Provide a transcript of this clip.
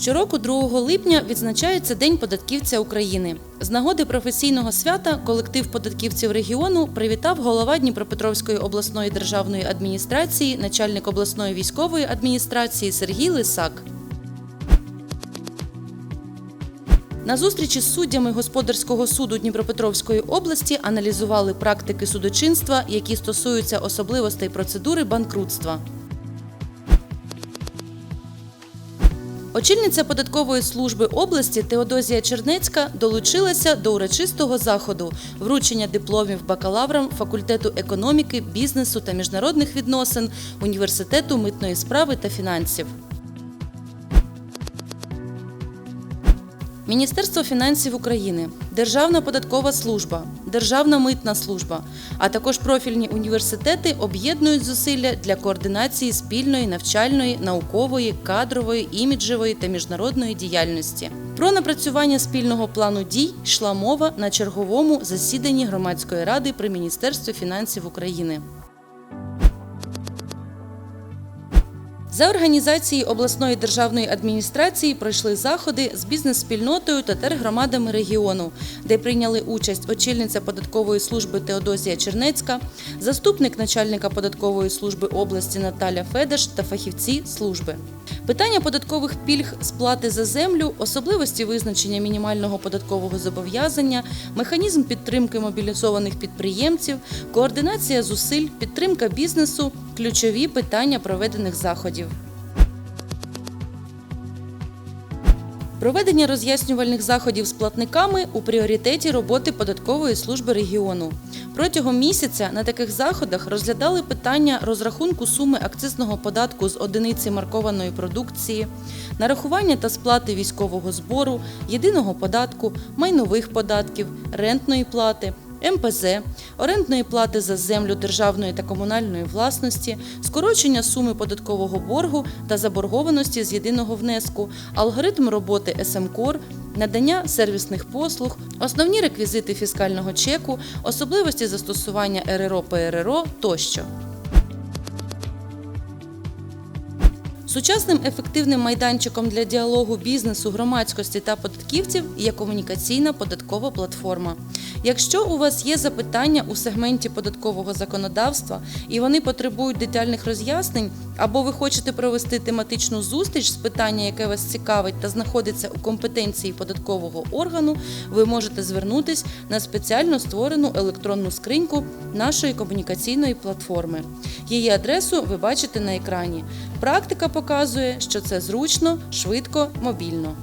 Щороку 2 липня відзначається День податківця України. З нагоди професійного свята колектив податківців регіону привітав голова Дніпропетровської обласної державної адміністрації, начальник обласної військової адміністрації Сергій Лисак. На зустрічі з суддями господарського суду Дніпропетровської області аналізували практики судочинства, які стосуються особливостей процедури банкрутства. Очільниця податкової служби області Теодозія Чернецька долучилася до урочистого заходу вручення дипломів бакалаврам факультету економіки, бізнесу та міжнародних відносин університету митної справи та фінансів. Міністерство фінансів України, Державна податкова служба, Державна митна служба, а також профільні університети об'єднують зусилля для координації спільної навчальної, наукової, кадрової, іміджевої та міжнародної діяльності. Про напрацювання спільного плану дій йшла мова на черговому засіданні громадської ради при Міністерстві фінансів України. За організації обласної державної адміністрації пройшли заходи з бізнес-спільнотою та тергромадами регіону, де прийняли участь очільниця податкової служби Теодозія Чернецька, заступник начальника податкової служби області Наталя Федеш та фахівці служби. Питання податкових пільг сплати за землю, особливості визначення мінімального податкового зобов'язання, механізм підтримки мобілізованих підприємців, координація зусиль, підтримка бізнесу ключові питання проведених заходів. Проведення роз'яснювальних заходів з платниками у пріоритеті роботи податкової служби регіону. Протягом місяця на таких заходах розглядали питання розрахунку суми акцизного податку з одиниці маркованої продукції, нарахування та сплати військового збору, єдиного податку, майнових податків, рентної плати. МПЗ, орендної плати за землю державної та комунальної власності, скорочення суми податкового боргу та заборгованості з єдиного внеску, алгоритм роботи СМКОР, надання сервісних послуг, основні реквізити фіскального чеку, особливості застосування РРО ПРРО тощо. Сучасним ефективним майданчиком для діалогу бізнесу, громадськості та податківців є комунікаційна податкова платформа. Якщо у вас є запитання у сегменті податкового законодавства і вони потребують детальних роз'яснень, або ви хочете провести тематичну зустріч з питання, яке вас цікавить та знаходиться у компетенції податкового органу, ви можете звернутись на спеціально створену електронну скриньку нашої комунікаційної платформи. Її адресу ви бачите на екрані. Практика показує, що це зручно, швидко, мобільно.